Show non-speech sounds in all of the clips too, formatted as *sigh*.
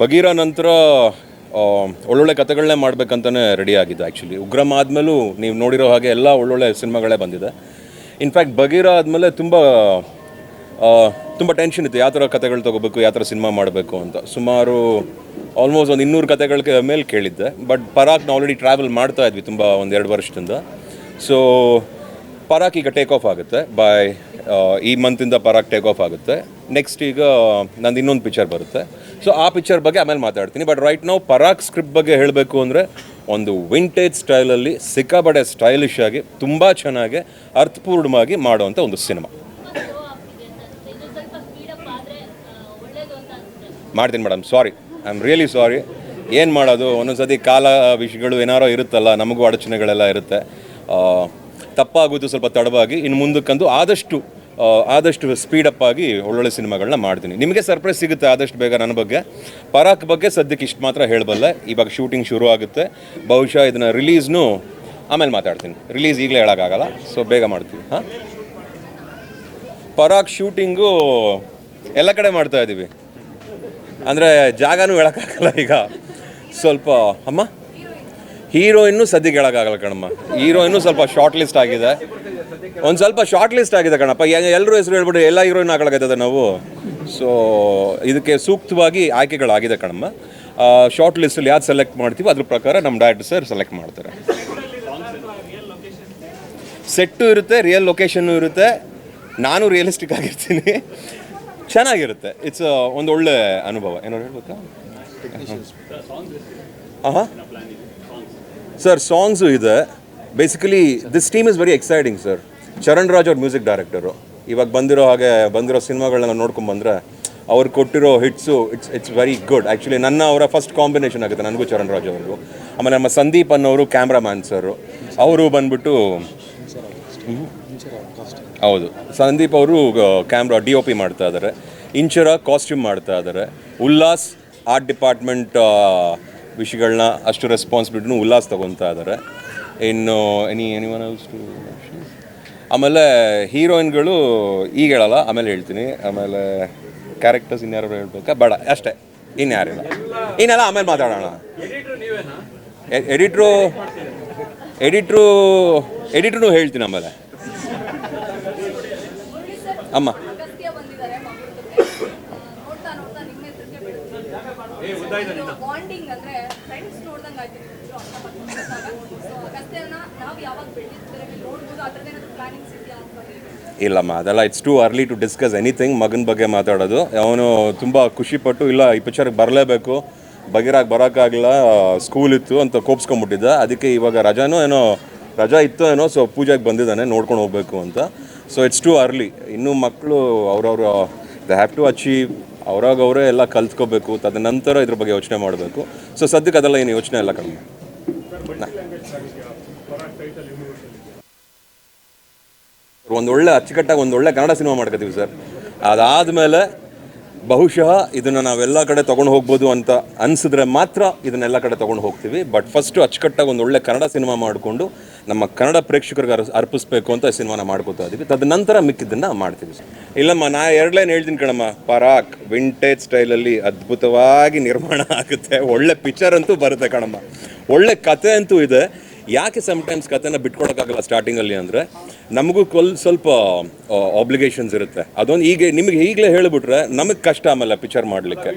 ಬಗೀರ ನಂತರ ಒಳ್ಳೊಳ್ಳೆ ಕಥೆಗಳನ್ನೇ ಮಾಡಬೇಕಂತಲೇ ರೆಡಿ ಆಗಿದ್ದು ಆ್ಯಕ್ಚುಲಿ ಉಗ್ರಮ್ ಆದಮೇಲೂ ನೀವು ನೋಡಿರೋ ಹಾಗೆ ಎಲ್ಲ ಒಳ್ಳೊಳ್ಳೆ ಸಿನಿಮಾಗಳೇ ಬಂದಿದೆ. ಇನ್ಫ್ಯಾಕ್ಟ್ ಬಗೀರ ಆದಮೇಲೆ ತುಂಬ ತುಂಬ ಟೆನ್ಷನ್ ಇತ್ತು. ಯಾವ ಥರ ಕಥೆಗಳು ತೊಗೋಬೇಕು ಯಾವ ಥರ ಸಿನಿಮಾ ಮಾಡಬೇಕು ಅಂತ. ಸುಮಾರು ಆಲ್ಮೋಸ್ಟ್ ಒಂದು ಇನ್ನೂರು ಕಥೆಗಳ ಮೇಲೆ ಕೇಳಿದ್ದೆ. ಬಟ್ ಪರಾಕ್ನ ಆಲ್ರೆಡಿ ಟ್ರಾವೆಲ್ ಮಾಡ್ತಾ ಇದ್ವಿ ತುಂಬ ಒಂದು ಎರಡು ವರ್ಷದಿಂದ. ಸೊ ಪರಾಕ್ ಈಗ ಟೇಕ್ ಆಫ್ ಆಗುತ್ತೆ. ಬೈ ಈ ಮಂತಿಂದ ಪರಾಕ್ ಟೇಕ್ ಆಫ್ ಆಗುತ್ತೆ. ನೆಕ್ಸ್ಟ್ ಈಗ, ನಂದು ಇನ್ನೊಂದು ಪಿಕ್ಚರ್ ಬರುತ್ತೆ. ಸೊ ಆ ಪಿಕ್ಚರ್ ಬಗ್ಗೆ ಆಮೇಲೆ ಮಾತಾಡ್ತೀನಿ. ಬಟ್ ರೈಟ್ ನಾವು ಪರಾಕ್ ಸ್ಕ್ರಿಪ್ಟ್ ಬಗ್ಗೆ ಹೇಳಬೇಕು ಅಂದರೆ, ಒಂದು ವಿಂಟೇಜ್ ಸ್ಟೈಲಲ್ಲಿ ಸಿಕ್ಕಾಬಡೆ ಸ್ಟೈಲಿಶ್ ಆಗಿ, ತುಂಬ ಚೆನ್ನಾಗಿ, ಅರ್ಥಪೂರ್ಣವಾಗಿ ಮಾಡುವಂಥ ಒಂದು ಸಿನಿಮಾ ಮಾಡ್ತೀನಿ madam sorry I am really sorry ಏನು ಮಾಡೋದು? ಒಂದೊಂದ್ಸತಿ ಕಾಲ ವಿಷಯಗಳು ಏನಾರೋ ಇರುತ್ತಲ್ಲ, ನಮಗೂ ಅಡಚಣೆಗಳೆಲ್ಲ ಇರುತ್ತೆ. ತಪ್ಪಾಗೋದು ಸ್ವಲ್ಪ ತಡವಾಗಿ, ಇನ್ನು ಮುಂದಕ್ಕಂದು ಆದಷ್ಟು ಆದಷ್ಟು ಸ್ಪೀಡಪ್ ಆಗಿ ಒಳ್ಳೊಳ್ಳೆ ಸಿನಿಮಾಗಳನ್ನ ಮಾಡ್ತೀನಿ. ನಿಮಗೆ ಸರ್ಪ್ರೈಸ್ ಸಿಗುತ್ತೆ ಆದಷ್ಟು ಬೇಗ ನನ್ನ ಬಗ್ಗೆ. ಪರಾಕ್ ಬಗ್ಗೆ ಸದ್ಯಕ್ಕೆ ಇಷ್ಟು ಮಾತ್ರ ಹೇಳಬಲ್ಲೆ. ಇವಾಗ ಶೂಟಿಂಗ್ ಶುರು ಆಗುತ್ತೆ. ಬಹುಶಃ ಇದನ್ನು ರಿಲೀಸ್ನು ಆಮೇಲೆ ಮಾತಾಡ್ತೀನಿ. ರಿಲೀಸ್ ಈಗಲೇ ಹೇಳೋಕ್ಕಾಗಲ್ಲ. ಸೊ ಬೇಗ ಮಾಡ್ತೀವಿ. ಹಾಂ? ಪರಾಕ್ ಶೂಟಿಂಗು ಎಲ್ಲ ಕಡೆ ಮಾಡ್ತಾ ಇದ್ದೀವಿ ಅಂದರೆ ಜಾಗನೂ ಹೇಳೋಕ್ಕಾಗಲ್ಲ ಈಗ. ಸ್ವಲ್ಪ, ಅಮ್ಮ? ಹೀರೋಯಿನ್ನು ಸದ್ಯಕ್ಕೆ ಹೇಳೋಕ್ಕಾಗಲ್ಲ ಕಣಮ್ಮ. ಹೀರೋಯಿನ್ನು ಸ್ವಲ್ಪ ಶಾರ್ಟ್ ಲಿಸ್ಟ್ ಆಗಿದೆ. ಒಂದು ಸ್ವಲ್ಪ ಶಾರ್ಟ್ ಲಿಸ್ಟ್ ಆಗಿದೆ ಕಣಪ್ಪ. ಎಲ್ಲರೂ ಹೆಸರು ಹೇಳ್ಬಿಟ್ಟು ಎಲ್ಲ ಹೀರೋಯಿನ್ ಹಾಕೊಳಕತ್ತದೆ ನಾವು. ಸೊ ಇದಕ್ಕೆ ಸೂಕ್ತವಾಗಿ ಆಯ್ಕೆಗಳಾಗಿದೆ ಕಣಮ್ಮ. ಶಾರ್ಟ್ ಲಿಸ್ಟಲ್ಲಿ ಯಾವ್ದು ಸೆಲೆಕ್ಟ್ ಮಾಡ್ತೀವಿ ಅದ್ರ ಪ್ರಕಾರ ನಮ್ಮ ಡೈರೆಕ್ಟರ್ ಸರ್ ಸೆಲೆಕ್ಟ್ ಮಾಡ್ತಾರೆ. ಸೆಟ್ಟು ಇರುತ್ತೆ ರಿಯಲ್ ಲೊಕೇಶನ್ನು ಇರುತ್ತೆ. ನಾನು ರಿಯಲಿಸ್ಟಿಕ್ ಆಗಿರ್ತೀನಿ. ಚೆನ್ನಾಗಿರುತ್ತೆ. ಇಟ್ಸ್ ಒಂದು ಒಳ್ಳೆ ಅನುಭವ. ಏನೋ ಹೇಳ್ಬೇಕಾ? ಹಾಂ? ಸರ್ ಸಾಂಗ್ಸು ಇದೆ. Basically this team is very exciting sir Charan Raj ಅವ್ರ ಮ್ಯೂಸಿಕ್ ಡೈರೆಕ್ಟರು ಇವಾಗ ಬಂದಿರೋ ಹಾಗೆ ಬಂದಿರೋ ಸಿನಿಮಾಗಳನ್ನ ನೋಡ್ಕೊಂಡು ಬಂದರೆ ಅವ್ರು ಕೊಟ್ಟಿರೋ hits it's it's very good actually ನನ್ನ ಅವರ ಫಸ್ಟ್ ಕಾಂಬಿನೇಷನ್ ಆಗುತ್ತೆ ನನಗೂ ಚರಣ್ ರಾಜ್ ಅವ್ರಿಗೂ ಆಮೇಲೆ ನಮ್ಮ ಸಂದೀಪ್ ಅನ್ನೋರು ಕ್ಯಾಮ್ರಾಮ್ಯಾನ್ ಸರು ಅವರು ಬಂದ್ಬಿಟ್ಟು ಹೌದು. ಸಂದೀಪ್ ಅವರು ಕ್ಯಾಮ್ರಾ ಡಿ ಒ ಪಿ ಮಾಡ್ತಾ ಇದ್ದಾರೆ ಇಂಚರ ಕಾಸ್ಟ್ಯೂಮ್ ಮಾಡ್ತಾ ಇದ್ದಾರೆ ಉಲ್ಲಾಸ್ ಆರ್ಟ್ ಡಿಪಾರ್ಟ್ಮೆಂಟ್ ವಿಷಯಗಳನ್ನ ಅಷ್ಟು ರೆಸ್ಪಾನ್ಸಿಬಿಲಿಟಿನೂ ಉಲ್ಲಾಸ್ ತೊಗೊತಾ ಇದ್ದಾರೆ ಇನ್ನು any any one else too ಆಮೇಲೆ ಹೀರೋಯಿನ್ಗಳು ಈಗ ಹೇಳಲ್ಲ, ಆಮೇಲೆ ಹೇಳ್ತೀನಿ. ಆಮೇಲೆ ಕ್ಯಾರೆಕ್ಟರ್ಸ್ ಇನ್ಯಾರು ಹೇಳ್ಬೇಕಾ? ಬೇಡ, ಅಷ್ಟೇ. ಇನ್ಯಾರಿಲ್ಲ ಇನ್ನೆಲ್ಲ ಆಮೇಲೆ ಮಾತಾಡೋಣ. ಎಡಿಟ್ರು ಎಡಿಟ್ರು ಎಡಿಟ್ರು ಹೇಳ್ತೀನಿ ಆಮೇಲೆ. ಅಮ್ಮ. ಇಲ್ಲಮ್ಮ ಅದೆಲ್ಲ it's too early to discuss anything ಮಗನ ಬಗ್ಗೆ ಮಾತಾಡೋದು. ಅವನು ತುಂಬ ಖುಷಿಪಟ್ಟು ಇಲ್ಲ ಈ ಪಿಕ್ಚರ್ಗೆ ಬರಲೇಬೇಕು. ಬಗೆರಾಗಿ ಬರೋಕ್ಕಾಗಲ್ಲ ಸ್ಕೂಲ್ ಇತ್ತು ಅಂತ ಕೋಪ್ಸ್ಕೊಂಬಿಟ್ಟಿದ್ದ ಅದಕ್ಕೆ ಇವಾಗ ರಜಾನೂ ಏನೋ ರಜಾ ಇತ್ತು ಏನೋ ಸೊ ಪೂಜೆಗೆ ಬಂದಿದ್ದಾನೆ ನೋಡ್ಕೊಂಡು ಹೋಗಬೇಕು ಅಂತ. ಸೊ ಇಟ್ಸ್ ಟು ಅರ್ಲಿ ಇನ್ನೂ ಮಕ್ಕಳು ಅವ್ರವ್ರ ದ ಹ್ಯಾವ್ ಟು ಅಚೀವ್ ಅವ್ರಾಗ ಅವರೇ ಎಲ್ಲ ಕಲ್ತ್ಕೋಬೇಕು. ತದನಂತರ ಇದ್ರ ಬಗ್ಗೆ ಯೋಚನೆ ಮಾಡಬೇಕು. ಸೊ ಸದ್ಯಕ್ಕೆ ಅದೆಲ್ಲ ಏನು ಯೋಚನೆ ಇಲ್ಲ ಕಡಿಮೆ ಒಂದು ಒಳ್ಳೆ ಅಚ್ಚುಕಟ್ಟಾಗಿ ಒಂದು ಒಳ್ಳೆ ಕನ್ನಡ ಸಿನಿಮಾ ಮಾಡ್ಕೋತೀವಿ ಸರ್. ಅದಾದಮೇಲೆ ಬಹುಶಃ ಇದನ್ನು ನಾವೆಲ್ಲ ಕಡೆ ತೊಗೊಂಡು ಹೋಗ್ಬೋದು ಅಂತ ಅನಿಸಿದ್ರೆ ಮಾತ್ರ ಇದನ್ನೆಲ್ಲ ಕಡೆ ತೊಗೊಂಡು ಹೋಗ್ತೀವಿ. ಬಟ್ ಫಸ್ಟು ಅಚ್ಚುಕಟ್ಟಾಗಿ ಒಂದು ಒಳ್ಳೆ ಕನ್ನಡ ಸಿನಿಮಾ ಮಾಡಿಕೊಂಡು ನಮ್ಮ ಕನ್ನಡ ಪ್ರೇಕ್ಷಕರಿಗೆ ಅರ್ ಅರ್ಪಿಸ್ಬೇಕು ಅಂತ ಸಿನಿಮಾನ ಮಾಡ್ಕೋತಾ ಇದ್ದೀವಿ ತದನಂತರ ಮಿಕ್ಕಿದ್ದನ್ನು ಮಾಡ್ತೀವಿ ಇಲ್ಲಮ್ಮ, ನಾ ಎರಡ್ಲೈನ್ ಹೇಳ್ತೀನಿ ಕಣಮ್ಮ. ಪರಾಕ್ ವಿಂಟೇಜ್ ಸ್ಟೈಲಲ್ಲಿ ಅದ್ಭುತವಾಗಿ ನಿರ್ಮಾಣ ಆಗುತ್ತೆ. ಒಳ್ಳೆ ಪಿಕ್ಚರ್ ಅಂತೂ ಬರುತ್ತೆ ಕಣಮ್ಮ. ಒಳ್ಳೆ ಕತೆ ಅಂತೂ ಇದೆ. ಯಾಕೆ ಸಮ್ಟೈಮ್ಸ್ ಕತೆನ ಬಿಟ್ಕೊಳಕ್ಕಾಗಲ್ಲ ಸ್ಟಾರ್ಟಿಂಗಲ್ಲಿ ಅಂದರೆ ನಮಗೂ ಕೊಲ್ ಸ್ವಲ್ಪ ಆಬ್ಲಿಗೇಷನ್ಸ್ ಇರುತ್ತೆ. ಅದೊಂದು ಈಗ ನಿಮಗೆ ಈಗಲೇ ಹೇಳಿಬಿಟ್ರೆ ನಮಗೆ ಕಷ್ಟ ಆಮೇಲೆ ಪಿಕ್ಚರ್ ಮಾಡಲಿಕ್ಕೆ.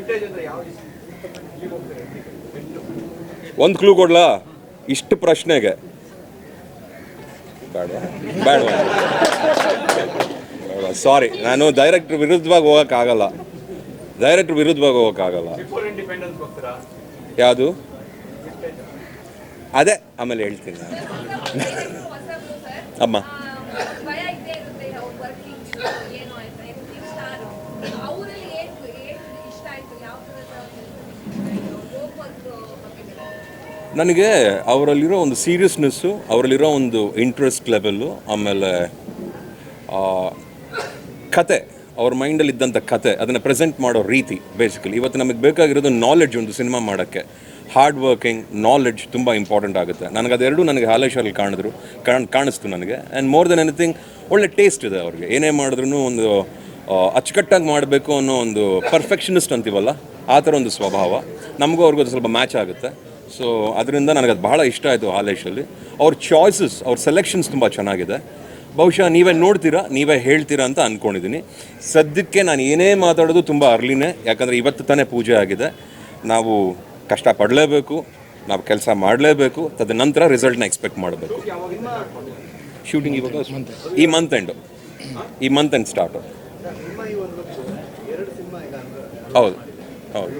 ಒಂದು ಕ್ಲೂ ಕೊಡ್ಲಾ? ಇಷ್ಟು ಪ್ರಶ್ನೆಗೆ. ಬೇಡ ಬೇಡ. ಸಾರಿ ನಾನು ಡೈರೆಕ್ಟ್ರ್ ವಿರುದ್ಧವಾಗಿ ಹೋಗೋಕ್ಕಾಗಲ್ಲ ಡೈರೆಕ್ಟ್ರ್ ವಿರುದ್ಧವಾಗಿ ಹೋಗೋಕ್ಕಾಗಲ್ಲ ಯಾವುದು? ಅದೇ, ಆಮೇಲೆ ಹೇಳ್ತೀನಿ ನಾನು. ಅಮ್ಮ ಭಯ ಇದ್ದೇ ಇರುತ್ತೆ ಅವ್ರ ವರ್ಕಿಂಗ್ ನನಗೆ ಅವರಲ್ಲಿರೋ ಒಂದು ಸೀರಿಯಸ್ನೆಸ್ಸು ಅವರಲ್ಲಿರೋ ಒಂದು ಇಂಟ್ರೆಸ್ಟ್ ಲೆವೆಲ್ಲು ಆಮೇಲೆ ಕತೆ, ಅವ್ರ ಮೈಂಡಲ್ಲಿ ಇದ್ದಂಥ ಕತೆ, ಅದನ್ನು ಪ್ರೆಸೆಂಟ್ ಮಾಡೋ ರೀತಿ ಬೇಸಿಕಲಿ ಇವತ್ತು ನಮಗೆ ಬೇಕಾಗಿರೋದು ನಾಲೆಡ್ಜ್ ಒಂದು ಸಿನಿಮಾ ಮಾಡೋಕ್ಕೆ. ಹಾರ್ಡ್ ವರ್ಕಿಂಗ್ ನಾಲೆಡ್ಜ್ ತುಂಬ ಇಂಪಾರ್ಟೆಂಟ್ ಆಗುತ್ತೆ. ನನಗೆ ಅದೆರಡೂ ನನಗೆ ಹಾಲೇಶ್ವರಲ್ಲಿ ಕಾಣಿದ್ರು, ಕಾಣ್, ಕಾಣಿಸ್ತು ನನಗೆ. ಆ್ಯಂಡ್ ಮೋರ್ ದೆನ್ ಎನಿಥಿಂಗ್ ಒಳ್ಳೆ ಟೇಸ್ಟ್ ಇದೆ ಅವ್ರಿಗೆ. ಏನೇ ಮಾಡಿದ್ರು ಒಂದು ಅಚ್ಚುಕಟ್ಟಾಗಿ ಮಾಡಬೇಕು ಅನ್ನೋ ಒಂದು ಪರ್ಫೆಕ್ಷನಿಸ್ಟ್ ಅಂತೀವಲ್ಲ, ಆ ಥರ ಒಂದು ಸ್ವಭಾವ. ನಮಗೂ ಅವ್ರಿಗೂ ಅದು ಸ್ವಲ್ಪ ಮ್ಯಾಚ್ ಆಗುತ್ತೆ. ಸೊ ಅದರಿಂದ ನನಗೆ ಅದು ಬಹಳ ಇಷ್ಟ ಆಯಿತು ಹಾಲೇಶಲ್ಲಿ ಅವ್ರ ಚಾಯ್ಸಸ್ ಅವ್ರ ಸೆಲೆಕ್ಷನ್ಸ್ ತುಂಬ ಚೆನ್ನಾಗಿದೆ. ಬಹುಶಃ ನೀವೇ ನೋಡ್ತೀರಾ, ನೀವೇ ಹೇಳ್ತೀರಾ ಅಂತ ಅಂದ್ಕೊಂಡಿದ್ದೀನಿ ಸದ್ಯಕ್ಕೆ ನಾನು ಏನೇ ಮಾತಾಡೋದು ತುಂಬ ಅರ್ಲಿನೇ ಯಾಕಂದರೆ ಇವತ್ತು ತಾನೇ ಪೂಜೆ ಆಗಿದೆ. ನಾವು ಕಷ್ಟಪಡಲೇಬೇಕು ನಾವು ಕೆಲಸ ಮಾಡಲೇಬೇಕು, ತದನಂತರ ರಿಸಲ್ಟ್ನ ಎಕ್ಸ್ಪೆಕ್ಟ್ ಮಾಡಬೇಕು. ಶೂಟಿಂಗ್ ಇವಾಗ ಈ ಮಂತ್ ಎಂಡು ಈ ಮಂತ್ ಎಂಡ್ ಸ್ಟಾರ್ಟು ಹೌದು ಹೌದು.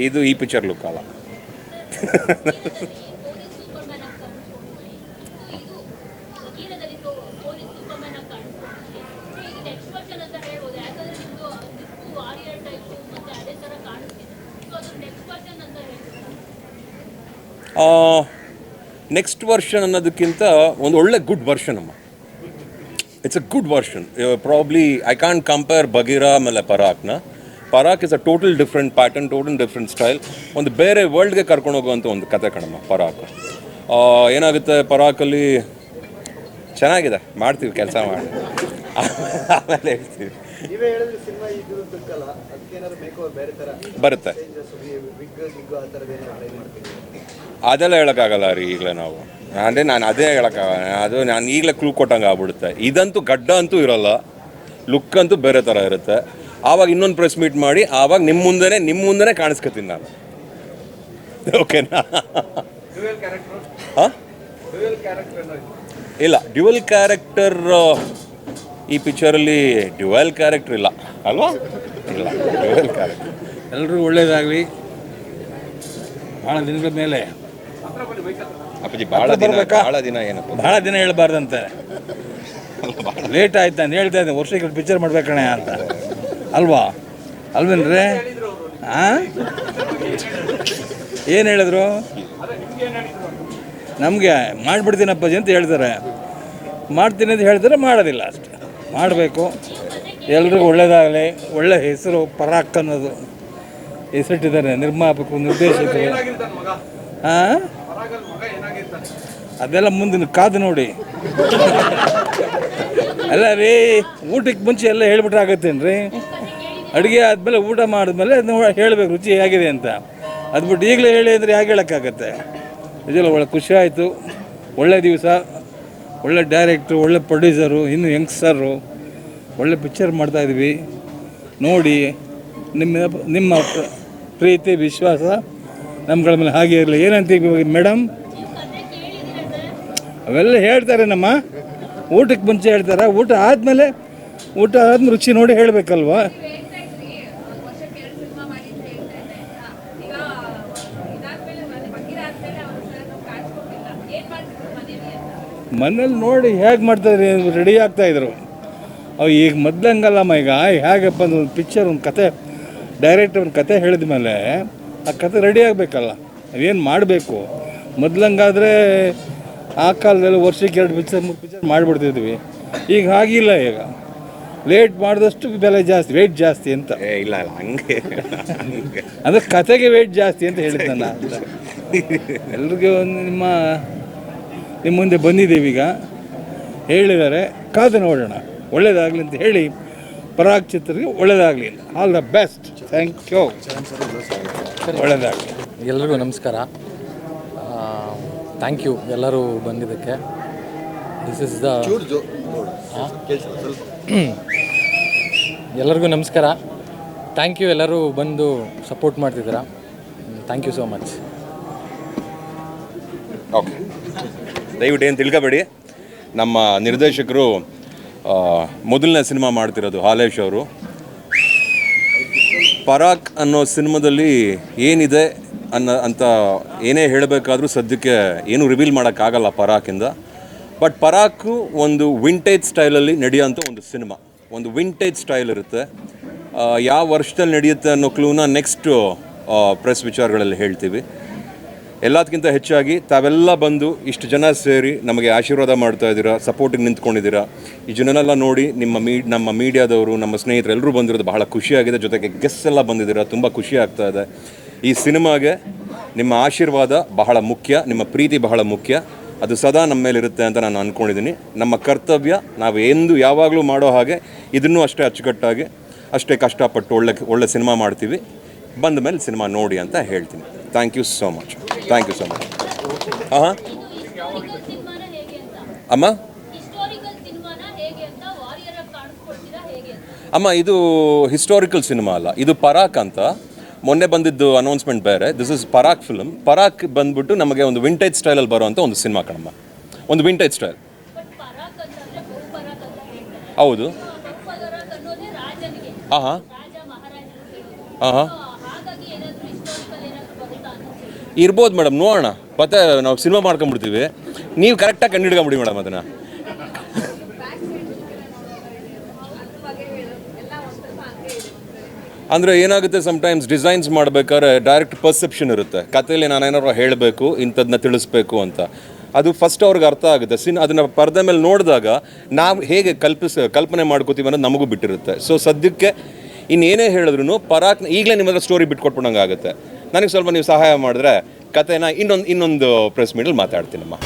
ಇದು ಈ ಪಿಕ್ಚರ್ ಲುಕ್ ಅಲ್ಲ *laughs* ಪೊಲೀಸ್ ಸೂಪರ್ಮ್ಯಾನ್ ಆಗಿ ಕಾಣಿಸ್ಕೊಂಡಿದ್ರಿ ಇದು ಬಗೀರದಲ್ಲಿ ಪೊಲೀಸ್ ಸೂಪರ್ಮ್ಯಾನ್ ಆಗಿ ಕಾಣಿಸ್ಕೊಂಡಿದ್ರಿ ಈಗ ನೆಕ್ಸ್ಟ್ ವರ್ಷನ್ ಅಂತ ಹೇಳ್ಬೋದು ಯಾಕಂದ್ರೆ ನಿಮ್ದು ದಿಕ್ಕು ವಾರಿಯರ್ ಟೈಪು ಮತ್ತೆ ಅದೇ ಥರ ಕಾಣಿಸ್ತಿದೆ ಸೊ ಅದು ನೆಕ್ಸ್ಟ್ ವರ್ಷನ್ ಅಂತ ಹೇಳ್ತೀರಾ ನೆಕ್ಸ್ಟ್ ವರ್ಷನ್ ಅನ್ನೋದಕ್ಕಿಂತ ಒಂದು ಒಳ್ಳೆ ಗುಡ್ ವರ್ಷನ್ ಅಮ್ಮ. It's a good version probably I can't compare Bagheera ಆಮೇಲೆ ಪರಾಕ್ನ Parak is a total different pattern total different style ಒಂದು ಬೇರೆ ವರ್ಲ್ಡ್ಗೆ ಕರ್ಕೊಂಡು ಹೋಗುವಂಥ ಒಂದು ಕತೆ ಕಣಮ್ಮ ಪರಾಕ್ ಏನಾಗುತ್ತೆ ಪರಾಕಲ್ಲಿ ಚೆನ್ನಾಗಿದೆ, ಮಾಡ್ತೀವಿ, ಕೆಲಸ ಮಾಡಿ. ಆಮೇಲೆ ಹೇಳ್ತೀವಿ. ನೀವೇ ಹೇಳಿದ್ರೆ ಸಿನಿಮಾ ಇದ್ದಿದ್ದಕ್ಕಲ್ಲ ಅದಕ್ಕೇನಾದ್ರು ಮೇಕೋ ಬೇರೆ ತರ ಬರುತ್ತೆ. ಅದೆಲ್ಲ ಹೇಳೋಕ್ಕಾಗಲ್ಲ ರೀ ಈಗಲೇ ನಾವು. ಅಂದರೆ ನಾನು ಅದೇ ಹೇಳೋಕ್ಕಾಗಲ್ಲ. ಅದು ನಾನು ಈಗಲೇ ಕ್ಲೂ ಕೊಟ್ಟಂಗೆ ಆಗ್ಬಿಡುತ್ತೆ. ಇದಂತೂ ಗಡ್ಡ ಅಂತೂ ಇರಲ್ಲ. ಲುಕ್ ಅಂತೂ ಬೇರೆ ಥರ ಇರುತ್ತೆ. ಆವಾಗ ಇನ್ನೊಂದು ಪ್ರೆಸ್ ಮೀಟ್ ಮಾಡಿ ಆವಾಗ ನಿಮ್ಮ ಮುಂದೆನೇ ನಿಮ್ಮ ಮುಂದೆನೇ ಕಾಣಿಸ್ಕೊತೀನಿ ನಾನು. ಓಕೆನಾ ಹಾಂ? ಇಲ್ಲ ಡ್ಯುವಲ್ ಕ್ಯಾರೆಕ್ಟರ್ ಈ ಪಿಕ್ಚರಲ್ಲಿ ಡ್ಯುವೆಲ್ ಕ್ಯಾರೆಕ್ಟರ್ ಇಲ್ಲ. ಅಲ್ವಾ? ಇಲ್ಲ ಡ್ಯುವೆಲ್ ಕ್ಯಾರೆಕ್ಟರ್ ಎಲ್ಲರೂ ಒಳ್ಳೇದಾಗಲಿ. ಭಾಳ ದಿನಗಳ ಮೇಲೆ. ಅಪ್ಪಾಜಿ ಭಾಳ ದಿನ ಭಾಳ ದಿನ ಏನಪ್ಪ ಭಾಳ ದಿನ ಹೇಳ್ಬಾರ್ದಂತೆ. ಲೇಟ್ ಆಯ್ತು ನಾನು ಹೇಳ್ತಾ ಇದ್ದೆ. ವರ್ಷಕ್ಕೆ ಪಿಕ್ಚರ್ ಮಾಡ್ಬೇಕಣೆ ಅಂತ. ಅಲ್ವಾ? ಅಲ್ವೇನ್ರಿ? ಹಾಂ ಏನು ಹೇಳಿದ್ರು? ನಮಗೆ ಮಾಡಿಬಿಡ್ತೀನಪ್ಪಾಜಿ ಅಂತ ಹೇಳ್ತಾರೆ. ಮಾಡ್ತೀನಿ ಅಂತ ಹೇಳ್ತಾರೆ ಮಾಡೋದಿಲ್ಲ ಅಷ್ಟೆ. ಮಾಡಬೇಕು. ಎಲ್ರಿಗೂ ಒಳ್ಳೇದಾಗಲಿ. ಒಳ್ಳೆ ಹೆಸರು ಪರಾಕ್ ಅನ್ನೋದು. ಹೆಸರಿಟ್ಟಿದ್ದಾರೆ. ನಿರ್ಮಾಪಕರು, ನಿರ್ದೇಶಕರು. ಹಾಂ ಅದೆಲ್ಲ ಮುಂದಿನ ಕಾದು ನೋಡಿ. ಅಲ್ಲ ರೀ, ಊಟಕ್ಕೆ ಮುಂಚೆ ಎಲ್ಲ ಹೇಳ್ಬಿಟ್ರೆ ಆಗತ್ತೇನ್ರಿ? ಅಡುಗೆ ಆದಮೇಲೆ ಊಟ ಮಾಡಿದ್ಮೇಲೆ ಹೇಳಬೇಕು, ರುಚಿ ಹೇಗಿದೆ ಅಂತ. ಅದು ಬಿಟ್ಟು ಈಗಲೇ ಹೇಳಿ ಅಂದರೆ ಹೇಗೆ ಹೇಳೋಕ್ಕಾಗತ್ತೆ? ನಿಜಲ್ಲ ಒಳ್ಳೆ ಖುಷಿ ಆಯಿತು. ಒಳ್ಳೆ ದಿವಸ. ಒಳ್ಳೆ ಡೈರೆಕ್ಟ್ರು ಒಳ್ಳೆ ಪ್ರೊಡ್ಯೂಸರು ಇನ್ನು ಯಂಗ್ಸ್ಟರು ಒಳ್ಳೆ ಪಿಕ್ಚರ್ ಮಾಡ್ತಾಯಿದ್ವಿ ನೋಡಿ, ನಿಮ್ಮ ನಿಮ್ಮ ಪ್ರೀತಿ, ವಿಶ್ವಾಸ ನಮ್ಗಳ ಮೇಲೆ ಹಾಗೆ ಇರಲಿ. ಏನಂತೀವಿ ಮೇಡಮ್ ಅವೆಲ್ಲ ಹೇಳ್ತಾರೆ ನಮ್ಮ. ಊಟಕ್ಕೆ ಮುಂಚೆ ಹೇಳ್ತಾರೆ? ಊಟ ಆದಮೇಲೆ, ಊಟ ಆದ್ಮೇಲೆ ರುಚಿ ನೋಡಿ ಹೇಳಬೇಕಲ್ವಾ ಹೇಳ್ತಾ ಇದ್ರಿ ವರ್ಷಕ್ಕೆ ಎರಡು ಸಿನಿಮಾ ಮಾಡಿದ್ರೆ ಹೇಳ್ತಾ ಇದ್ದೆ ಅಂತ ಈಗ ಇದಾದ್ಮೇಲೆ ಮತ್ತೆ ಬಗೀರ ಆದ್ಮೇಲೆ ಅವ್ರ ಸರ್ ನಾವು ಕಾಣಿಸ್ಕೊಂಡಿಲ್ಲ ಏನ್ ಮಾಡ್ತಿದ್ರು ಮನೇಲಿ ಅಂತ ಮನೇಲಿ ನೋಡಿ ಹೇಗೆ ಮಾಡ್ತಾರೆ ರೆಡಿ ಆಗ್ತಾಯಿದ್ರು ಅವು ಈಗ ಮೊದ್ಲಂಗಲ್ಲಮ್ಮ ಈಗ ಹೇಗಪ್ಪ ಅಂದ್ರೆ ಒಂದು ಪಿಕ್ಚರ್ ಒಂದು ಕತೆ ಡೈರೆಕ್ಟ್ ಒಂದು ಕತೆ ಹೇಳಿದ ಮೇಲೆ ಆ ಕತೆ ರೆಡಿ ಆಗಬೇಕಲ್ಲ. ಅದೇನು ಮಾಡಬೇಕು? ಮೊದ್ಲಂಗಾದರೆ ಆ ಕಾಲದಲ್ಲಿ ವರ್ಷಕ್ಕೆ ಎರಡು ಪಿಕ್ಚರ್ ಮೂರು ಪಿಕ್ಚರ್ ಮಾಡಿಬಿಡ್ತಿದ್ವಿ. ಈಗ ಹಾಗಿಲ್ಲ ಈಗ. ಲೇಟ್ ಮಾಡಿದಷ್ಟು ಬೆಲೆ ಜಾಸ್ತಿ ವೆಯ್ಟ್ ಜಾಸ್ತಿ ಅಂತ. ಇಲ್ಲ ಇಲ್ಲ ಹಂಗೆ. ಹಂಗೆ ಅಂದರೆ ಕತೆಗೆ ವೆಯ್ಟ್ ಜಾಸ್ತಿ ಅಂತ ಹೇಳಿದ್ದೆ ನಾನು ಎಲ್ರಿಗೂ ಒಂದು ನಿಮ್ಮ ನಿಮ್ಮ ಮುಂದೆ ಬಂದಿದ್ದೀವಿ ಈಗ. ಹೇಳಿದ್ದಾರೆ ಕಾದು ನೋಡೋಣ. ಒಳ್ಳೇದಾಗಲಿ ಅಂತ ಹೇಳಿ ಪರಾಗ್ ಚಿತ್ರಕ್ಕೆ ಒಳ್ಳೇದಾಗಲಿ. All the best thank you ಒಳ್ಳೇದಾಗಲಿ. ಎಲ್ರಿಗೂ ನಮಸ್ಕಾರ. ಥ್ಯಾಂಕ್ ಯು ಎಲ್ಲರೂ ಬಂದಿದ್ದಕ್ಕೆ. ದಿಸ್ ಇಸ್ ದ ಎಲ್ಲರಿಗೂ ನಮಸ್ಕಾರ. ಥ್ಯಾಂಕ್ ಯು ಎಲ್ಲರೂ ಬಂದು ಸಪೋರ್ಟ್ ಮಾಡ್ತಿದ್ದೀರಾ? Thank you so much okay ದಯವಿಟ್ಟು ಏನು ತಿಳ್ಕೊಬೇಡಿ. ನಮ್ಮ ನಿರ್ದೇಶಕರು ಮೊದಲನೇ ಸಿನಿಮಾ ಮಾಡ್ತಿರೋದು ಹಾಲೇಶ್ ಅವರು. ಪರಾಕ್ ಅನ್ನೋ ಸಿನಿಮಾದಲ್ಲಿ ಏನಿದೆ ಅನ್ನೋ ಅಂತ ಏನೇ ಹೇಳಬೇಕಾದ್ರೂ ಸದ್ಯಕ್ಕೆ ಏನು ರಿವೀಲ್ ಮಾಡೋಕ್ಕಾಗಲ್ಲ ಪರಾಕಿಂದ. ಬಟ್ ಪರಾಕು ಒಂದು ವಿಂಟೇಜ್ ಸ್ಟೈಲಲ್ಲಿ ನಡೆಯೋಂಥ ಒಂದು ಸಿನಿಮಾ. ಒಂದು ವಿಂಟೇಜ್ ಸ್ಟೈಲ್ ಇರುತ್ತೆ. ಯಾವ ವರ್ಷದಲ್ಲಿ ನಡೆಯುತ್ತೆ ಅನ್ನೋ ಕ್ಲೂನ ನೆಕ್ಸ್ಟು ಪ್ರೆಸ್ ವಿಚಾರಗಳಲ್ಲಿ ಹೇಳ್ತೀವಿ. ಎಲ್ಲದಕ್ಕಿಂತ ಹೆಚ್ಚಾಗಿ ತಾವೆಲ್ಲ ಬಂದು ಇಷ್ಟು ಜನ ಸೇರಿ ನಮಗೆ ಆಶೀರ್ವಾದ ಮಾಡ್ತಾ ಇದ್ದೀರಾ ಸಪೋರ್ಟಿಗೆ ನಿಂತ್ಕೊಂಡಿದ್ದೀರಾ, ಈ ಜನನೆಲ್ಲ ನೋಡಿ ನಿಮ್ಮ ಮೀ, ನಮ್ಮ ಮೀಡಿಯಾದವರು, ನಮ್ಮ ಸ್ನೇಹಿತರು ಎಲ್ಲರೂ ಬಂದಿರೋದು ಬಹಳ ಖುಷಿಯಾಗಿದೆ. ಜೊತೆಗೆ ಗೆಸ್ ಎಲ್ಲ ಬಂದಿದ್ದೀರಾ, ತುಂಬ ಖುಷಿ ಆಗ್ತಾ ಇದೆ. ಈ ಸಿನಿಮಾಗೆ ನಿಮ್ಮ ಆಶೀರ್ವಾದ ಬಹಳ ಮುಖ್ಯ, ನಿಮ್ಮ ಪ್ರೀತಿ ಬಹಳ ಮುಖ್ಯ. ಅದು ಸದಾ ನಮ್ಮ ಮೇಲಿರುತ್ತೆ ಅಂತ ನಾನು ಅಂದ್ಕೊಂಡಿದ್ದೀನಿ ನಮ್ಮ ಕರ್ತವ್ಯ ನಾವು ಎಂದು ಯಾವಾಗಲೂ ಮಾಡೋ ಹಾಗೆ, ಇದನ್ನೂ ಅಷ್ಟೇ ಅಚ್ಚುಕಟ್ಟಾಗಿ, ಅಷ್ಟೇ ಕಷ್ಟಪಟ್ಟು ಒಳ್ಳೆ ಒಳ್ಳೆ ಸಿನಿಮಾ ಮಾಡ್ತೀವಿ. ಬಂದ ಮೇಲೆ ಸಿನಿಮಾ ನೋಡಿ ಅಂತ ಹೇಳ್ತೀನಿ. Thank you so much thank you so much ಹಾಂ ಹಾಂ ಅಮ್ಮ? ಅಮ್ಮ ಇದು ಹಿಸ್ಟೋರಿಕಲ್ ಸಿನಿಮಾ ಅಲ್ಲ. ಇದು ಪರಾಕ್ ಅಂತ. ಮೊನ್ನೆ ಬಂದಿದ್ದು ಅನೌನ್ಸ್ಮೆಂಟ್ ಬೇರೆ. This is Parak film Parak ಬಂದ್ಬಿಟ್ಟು ನಮಗೆ ಒಂದು ವಿಂಟೇಜ್ ಸ್ಟೈಲಲ್ಲಿ ಬರುವಂಥ ಒಂದು ಸಿನಿಮಾ ಕಣಮ್ಮ. ಒಂದು ವಿಂಟೇಜ್ ಸ್ಟೈಲ್ ಹೌದು. ಹಾಂ ಹಾಂ ಹಾಂ ಹಾಂ So, ಹಾಗಾಗಿ ಏನಾದರೂ ಹಿಸ್ಟಾರಿಕಲ್ ಏನಾದರೂ ಬರುತ್ತಾ ಅಂತ ಇರ್ಬೋದು ಮೇಡಮ್, ನೋಡೋಣ. ಮತ್ತೆ ನಾವು ಸಿನಿಮಾ ಮಾಡ್ಕೊಂಡ್ಬಿಡ್ತೀವಿ. ನೀವು ಕರೆಕ್ಟಾಗಿ ಕಂಡಿಡ್ಕೊಂಬಿಡಿ ಮೇಡಮ್ ಅದನ್ನು. ಅಂದರೆ ಏನಾಗುತ್ತೆ ಸಮ್ಟೈಮ್ಸ್ ಡಿಸೈನ್ಸ್ ಮಾಡಬೇಕಾದ್ರೆ ಡೈರೆಕ್ಟ್ ಪರ್ಸೆಪ್ಷನ್ ಇರುತ್ತೆ. ಕಥೆಯಲ್ಲಿ ನಾನು ಏನಾದ್ರು ಹೇಳಬೇಕು ಇಂಥದನ್ನ ತಿಳಿಸ್ಬೇಕು ಅಂತ. ಅದು ಫಸ್ಟ್ ಅವ್ರಿಗೆ ಅರ್ಥ ಆಗುತ್ತೆ. ಸಿನ್, ಅದನ್ನು ಪರ್ದೆ ಮೇಲೆ ನೋಡಿದಾಗ ನಾವು ಹೇಗೆ ಕಲ್ಪಿಸ, ಕಲ್ಪನೆ ಮಾಡ್ಕೋತೀವಿ ಅನ್ನೋದು ನಮಗೂ ಬಿಟ್ಟಿರುತ್ತೆ. ಸೊ ಸದ್ಯಕ್ಕೆ ಇನ್ನೇನೇ ಹೇಳಿದ್ರು ಪರಾಕ್, ಈಗಲೇ ನಿಮ್ಮ ಸ್ಟೋರಿ ಬಿಟ್ಕೊಟ್ಬಿಡಂಗೆ ಆಗುತ್ತೆ ನನಗೆ ಸ್ವಲ್ಪ ನೀವು ಸಹಾಯ ಮಾಡಿದ್ರೆ ಕತೆನ ಇನ್ನೊಂದು ಇನ್ನೊಂದು ಪ್ರೆಸ್ ಮೀಟಲ್ಲಿ ಮಾತಾಡ್ತೀನಮ್ಮ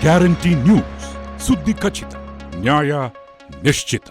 ಗ್ಯಾರಂಟಿ ನ್ಯೂಸ್ ಸುದ್ದಿ ಖಚಿತ ನ್ಯಾಯ ನಿಶ್ಚಿತ